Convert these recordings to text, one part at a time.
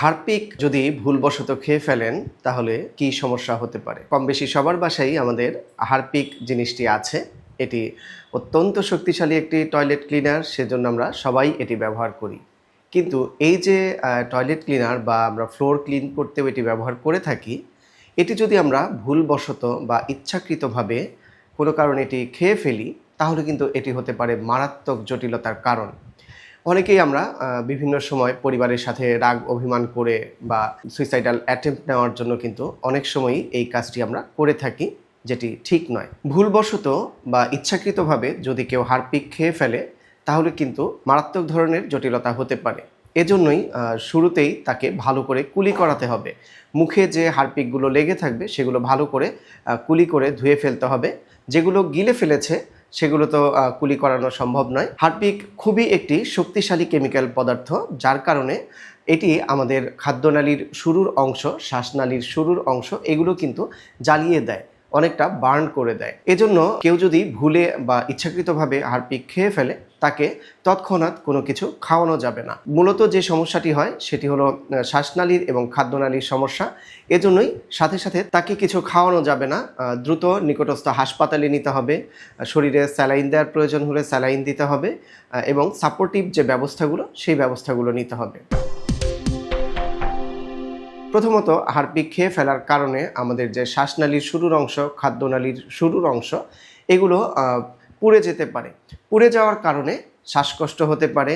Harpic যদি ভুলবশত খেয়ে ফেলেন, তাহলে কি সমস্যা হতে পারে? কম বেশি সবার বাসায় আমাদের হারপিক জিনিসটি আছে। এটি অত্যন্ত শক্তিশালী একটি টয়লেট ক্লিনার, সেজন্য আমরা সবাই এটি ব্যবহার করি। কিন্তু এই যে টয়লেট ক্লিনার বা আমরা ফ্লোর ক্লিন করতেও এটি ব্যবহার করে থাকি, এটি যদি আমরা ভুলবশত বা ইচ্ছাকৃতভাবে কোনো কারণে এটি খেয়ে ফেলি, তাহলে কিন্তু এটি হতে পারে মারাত্মক জটিলতার কারণ। অনেকেই আমরা বিভিন্ন সময় পরিবারের সাথে রাগ অভিমান করে বা সুইসাইডাল অ্যাটেম্প্ট নেওয়ার জন্য কিন্তু অনেক সময়ই এই কাজটি আমরা করে থাকি, যেটি ঠিক নয়। ভুলবশত বা ইচ্ছাকৃতভাবে যদি কেউ হারপিক খেয়ে ফেলে, তাহলে কিন্তু মারাত্মক ধরনের জটিলতা হতে পারে। এজন্যই শুরুতেই তাকে ভালো করে কুলি করাতে হবে। মুখে যে হারপিকগুলো লেগে থাকবে, সেগুলো ভালো করে কুলি করে ধুয়ে ফেলতে হবে। যেগুলো গিলে ফেলেছে সেগুলো তো কুলি করানো সম্ভব নয়। হারপিক খুবই একটি শক্তিশালী কেমিক্যাল পদার্থ, যার কারণে এটি আমাদের খাদ্যনালীর শুরুর অংশ, শ্বাসনালীর শুরুর অংশ, এগুলো কিন্তু জ্বালিয়ে দেয়, অনেকটা বার্ন করে দেয়। এজন্য কেউ যদি ভুলে বা ইচ্ছাকৃতভাবে হারপিক খেয়ে ফেলে তাকে তৎক্ষণাৎ কোনো কিছু খাওয়ানো যাবে না। মূলত যে সমস্যাটি হয় সেটি হলো শ্বাসনালীর এবং খাদ্যনালীর সমস্যা। এজন্যই সাথে সাথে তাকে কিছু খাওয়ানো যাবে না। দ্রুত নিকটস্থ হাসপাতালে নিতে হবে। শরীরে স্যালাইন দেওয়ার প্রয়োজন হলে স্যালাইন দিতে হবে এবং সাপোর্টিভ যে ব্যবস্থাগুলো, সেই ব্যবস্থাগুলো নিতে হবে। প্রথমত হারপিক খেয়ে ফেলার কারণে আমাদের যে শ্বাসনালীর শুরুর অংশ, খাদ্যনালীর শুরুর অংশ, এগুলো পুড়ে যেতে পারে। পুড়ে যাওয়ার কারণে শ্বাসকষ্ট হতে পারে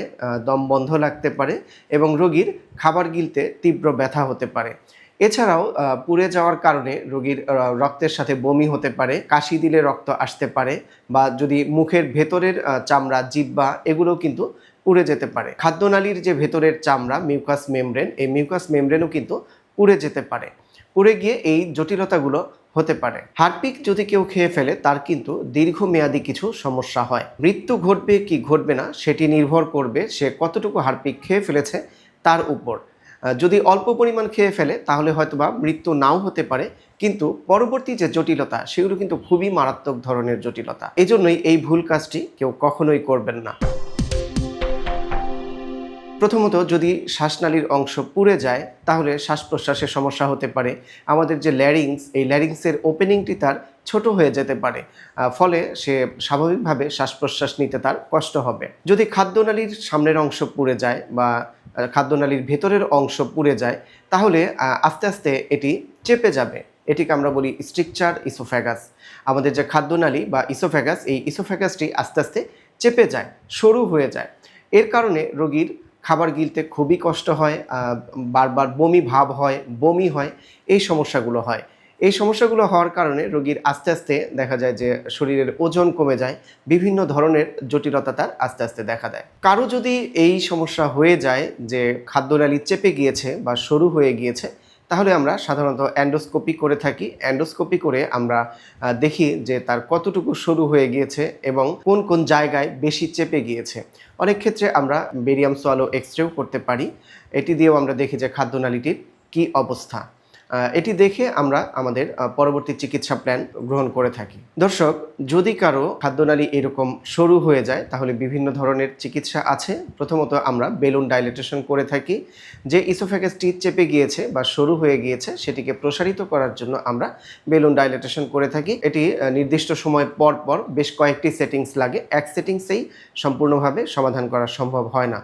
দম বন্ধ লাগতে পারে এবং রোগীর খাবার গিলতে তীব্র ব্যথা হতে পারে। এছাড়াও পুড়ে যাওয়ার কারণে রোগীর রক্তের সাথে বমি হতে পারে, কাশি দিলে রক্ত আসতে পারে বা যদি মুখের ভেতরের চামড়া জিব্বা এগুলো কিন্তু পুড়ে যেতে পারে। খাদ্যনালীর যে ভেতরের চামড়া, মিউকাস মেমব্রেন, এই মিউকাস মেমব্রেনও কিন্তু পুড়ে যেতে পারে। পুড়ে গিয়ে এই জটিলতাগুলো হতে পারে। হারপিক যদি কেউ খেয়ে ফেলে, তার কিন্তু দীর্ঘমেয়াদী কিছু সমস্যা হয়। মৃত্যু ঘটবে কি ঘটবে না, সেটি নির্ভর করবে সে কতটুকু হারপিক খেয়ে ফেলেছে তার উপর। যদি অল্প পরিমাণ খেয়ে ফেলে, তাহলে হয়তোবা মৃত্যু নাও হতে পারে, কিন্তু পরবর্তী যে জটিলতা, সেগুলো কিন্তু খুবই মারাত্মক ধরনের জটিলতা। এজন্যই এই ভুল কাজটি কেউ কখনোই করবেন না। প্রথমত যদি শ্বাসনালীর অংশ পুড়ে যায়, তাহলে শ্বাস প্রশ্বাসের সমস্যা হতে পারে। আমাদের যে ল্যারিংস এই ল্যারিংসের ওপেনিংটি তার ছোট হয়ে যেতে পারে ফলে সে স্বাভাবিকভাবে শ্বাস প্রশ্বাস নিতে তার কষ্ট হবে। যদি খাদ্যনালীর সামনের অংশ পুড়ে যায় বা খাদ্যনালীর ভেতরের অংশ পুড়ে যায়, তাহলে আস্তে আস্তে এটি চেপে যাবে। এটিকে আমরা বলি স্ট্রিকচার ইসোফ্যাগাস আমাদের যে খাদ্যনালী বা ইসোফ্যাগাস এই ইসোফ্যাগাসটি আস্তে আস্তে চেপে যায়, সরু হয়ে যায়। এর কারণে রোগীর খাবার গিলতে খুবই কষ্ট হয় বারবার বমি ভাব হয়, বমি হয়, এই সমস্যাগুলো হয়। এই সমস্যাগুলো হওয়ার কারণে রোগীর আস্তে আস্তে দেখা যায় যে শরীরের ওজন কমে যায়, বিভিন্ন ধরনের জটিলতা তার আস্তে আস্তে দেখা দেয়। কারও যদি এই সমস্যা হয়ে যায় যে খাদ্যনালী চেপে গিয়েছে বা সরু হয়ে গিয়েছে তাহলে আমরা সাধারণত অ্যান্ডোস্কোপি করে থাকি। অ্যান্ডোস্কোপি করে আমরা দেখি যে তার কতটুকু সরু হয়ে গিয়েছে এবং কোন কোন জায়গায় বেশি চেপে গিয়েছে। অনেক ক্ষেত্রে আমরা বেরিয়াম সোয়ালো এক্সরেও করতে পারি। এটি দিয়েও আমরা দেখি যে খাদ্যনালীটির কী অবস্থা। এটি দেখে আমরা আমাদের পরবর্তী চিকিৎসা প্ল্যান গ্রহণ করে থাকি। দর্শক, যদি কারও খাদ্যনালী এরকম সরু হয়ে যায়, তাহলে বিভিন্ন ধরনের চিকিৎসা আছে। প্রথমত আমরা বেলুন ডাইলেটেশন করে থাকি, যে ইসোফ্যাগাসটি চেপে গিয়েছে বা সরু হয়ে গিয়েছে, সেটিকে প্রসারিত করার জন্য আমরা বেলুন ডাইলেটেশন করে থাকি। এটি নির্দিষ্ট সময় পর পর বেশ কয়েকটি সেটিংস লাগে। এক সেটিংসেই সম্পূর্ণভাবে সমাধান করা সম্ভব হয় না।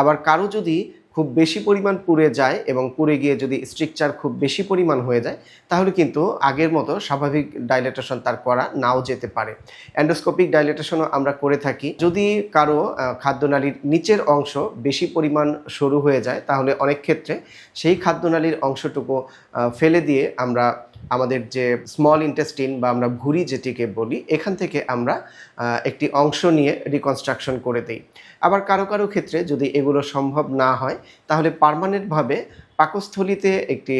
আবার কারও যদি খুব বেশি পরিমাণ পুড়ে যায় এবং পুড়ে গিয়ে যদি স্ট্রিকচার খুব বেশি পরিমাণ হয়ে যায়, তাহলে কিন্তু আগের মতো স্বাভাবিক ডাইলেটেশন তার করা নাও যেতে পারে। অ্যান্ডোস্কোপিক ডাইলেটেশনও আমরা করে থাকি। যদি কারও খাদ্যনালীর নিচের অংশ বেশি পরিমাণ সরু হয়ে যায়, তাহলে অনেক ক্ষেত্রে সেই খাদ্যনালীর অংশটুকু ফেলে দিয়ে আমরা আমাদের যে স্মল ইন্টেস্টিন বা আমরা ভুঁড়ি যেটিকে বলি, এখান থেকে আমরা একটি অংশ নিয়ে রিকনস্ট্রাকশন করে দিই। আবার কারও কারও ক্ষেত্রে যদি এগুলো সম্ভব না হয়, তাহলে পার্মানেন্টভাবে পাকস্থলিতে একটি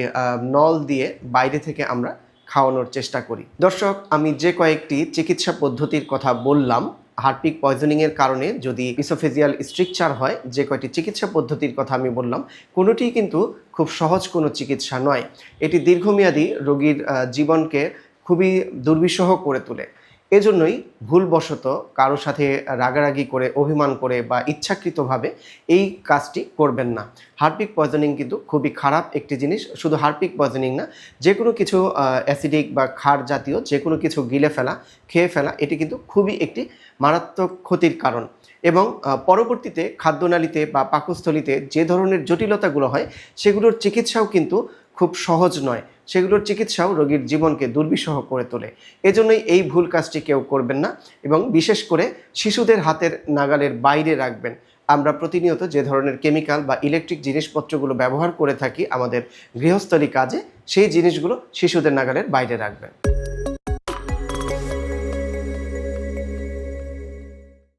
নল দিয়ে বাইরে থেকে আমরা খাওয়ানোর চেষ্টা করি। দর্শক, আমি যে কয়েকটি চিকিৎসা পদ্ধতির কথা বললাম, হার্পিক পয়জনিংয়ের কারণে যদি ইসোফেজিয়াল স্ট্রিকচার হয়, যে কয়টি চিকিৎসা পদ্ধতির কথা আমি বললাম, কোনোটিই কিন্তু খুব সহজ কোনো চিকিৎসা নয়। এটি দীর্ঘমেয়াদী রোগীর জীবনকে খুবই দুর্বিষহ করে তোলে। এজন্যই ভুলবশত কারোর সাথে রাগারাগি করে, অভিমান করে বা ইচ্ছাকৃতভাবে এই কাজটি করবেন না। হার্পিক পয়জনিং কিন্তু খুবই খারাপ একটি জিনিস। শুধু হার্পিক পয়জনিং না যে কোনো কিছু অ্যাসিডিক বা খার জাতীয় যে কোনো কিছু গিলে ফেলা, খেয়ে ফেলা, এটি কিন্তু খুবই একটি মারাত্মক ক্ষতির কারণ। এবং পরবর্তীতে খাদ্যনালীতে বা পাকস্থলীতে যে ধরনের জটিলতাগুলো হয়, সেগুলোর চিকিৎসাও কিন্তু খুব সহজ নয়। সেগুলোর চিকিৎসাও রোগীর জীবনকে দুর্বিষহ করে তোলে। এজন্যই এই ভুল কাজটি কেউ করবেন না এবং বিশেষ করে শিশুদের হাতের নাগালের বাইরে রাখবেন। আমরা প্রতিনিয়ত যে ধরনের কেমিক্যাল বা ইলেকট্রিক জিনিসপত্রগুলো ব্যবহার করে থাকি আমাদের গৃহস্থলী কাজে, সেই জিনিসগুলো শিশুদের নাগালের বাইরে রাখবেন।